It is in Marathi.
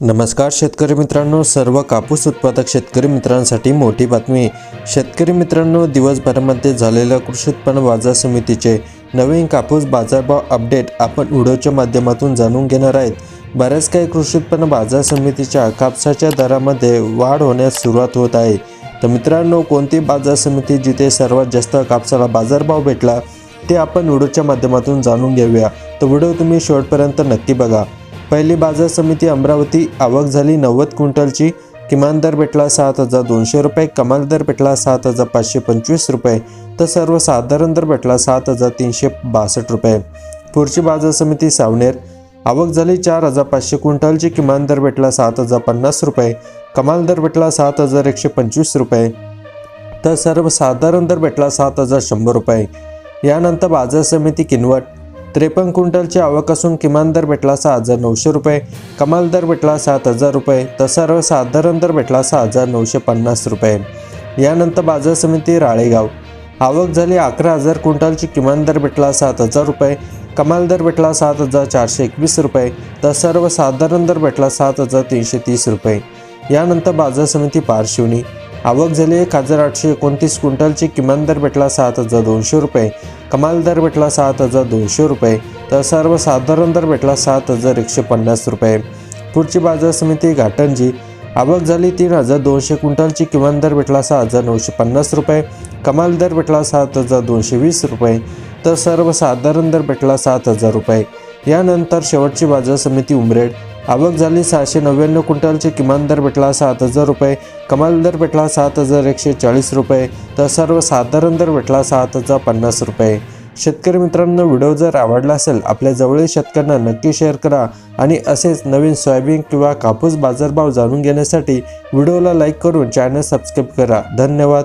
नमस्कार शेतकरी मित्रांनो सर्व कापूस उत्पादक शेतकरी मित्रांसाठी मोठी बातमी. शेतकरी मित्रांनो दिवसभरामध्ये झालेल्या कृषी उत्पन्न बाजार समितीचे नवीन कापूस बाजारभाव अपडेट आपण व्हिडिओच्या माध्यमातून जाणून घेणार आहेत. बऱ्याच काही कृषी उत्पन्न बाजार समितीच्या कापसाच्या दरामध्ये वाढ होण्यास सुरुवात होत आहे. तर मित्रांनो कोणती बाजार समिती जिथे सर्वात जास्त कापसाला बाजारभाव भेटला ते आपण व्हिडिओच्या माध्यमातून जाणून घेऊया. तर व्हिडिओ तुम्ही शेवटपर्यंत नक्की बघा. पहिली बाजार समिती अमरावती आवक झाली. नव्वद क्विंटलची किमान दर भेटला सात हजार दोनशे रुपये कमाल दर भेटला सात हजार पाचशे पंचवीस रुपये तर सर्वसाधारण दर भेटला सात हजार तीनशे बासष्ट रुपये. पुढची बाजार समिती सावनेर. आवक झाली चार हजार पाचशे क्विंटलची किमान दर भेटला सात हजार पन्नास रुपये कमाल दर भेटला सात हजार एकशे पंचवीस रुपये तर सर्वसाधारण दर भेटला सात हजार शंभर रुपये. यानंतर बाजार समिती किनवट. त्रेपन्न क्विंटलची आवक असून किमान दर भेटला सहा हजार नऊशे रुपये. कमाल दर भेटला सात हजार रुपये. तर सर्वसाधारण दर भेटला सहा हजार नऊशे पन्नास रुपये. यानंतर बाजार समिती राळेगाव. आवक झाली अकरा हजार क्विंटलची. किमान दर भेटला सात हजार रुपये. कमाल दर भेटला सात हजार चारशे एकवीस रुपये. तर सर्वसाधारण दर भेटला सात हजार तीनशे तीस रुपये. यानंतर बाजार समिती पारशिवनी आवक झाली एक हजार आठशे एकोणतीस क्विंटलची किमान दर भेटला सात हजार दोनशे रुपये. कमाल दर भेटला सात हजार दोनशे रुपये. तर सर्वसाधारण दर भेटला सात हजार एकशे पन्नास रुपये. पुढची बाजार समिती घाटंजी. आवक झाली तीन हजार दोनशे क्विंटलची किमान दर भेटला सहा हजार नऊशे पन्नास रुपये. कमाल दर भेटला सात हजार दोनशे वीस रुपये. तर सर्वसाधारण दर भेटला सात हजार रुपये. यानंतर शेवटची बाजार समिती उमरेड. आवक झाली सहाशे नव्याण्णव क्विंटलची किमान दर भेटला सात हजार रुपये. कमाल दर भेटला सात हजार एकशे चाळीस रुपये. तर सर्वसाधारण दर भेटला सात हजार पन्नास रुपये. शेतकरी मित्रांनो व्हिडिओ जर आवडला असेल आपल्या जवळील शेतकऱ्यांना नक्की शेअर करा आणि असेच नवीन सोयाबीन किंवा कापूस बाजारभाव जाणून घेण्यासाठी व्हिडिओला लाईक करून चॅनल सबस्क्राईब करा. धन्यवाद.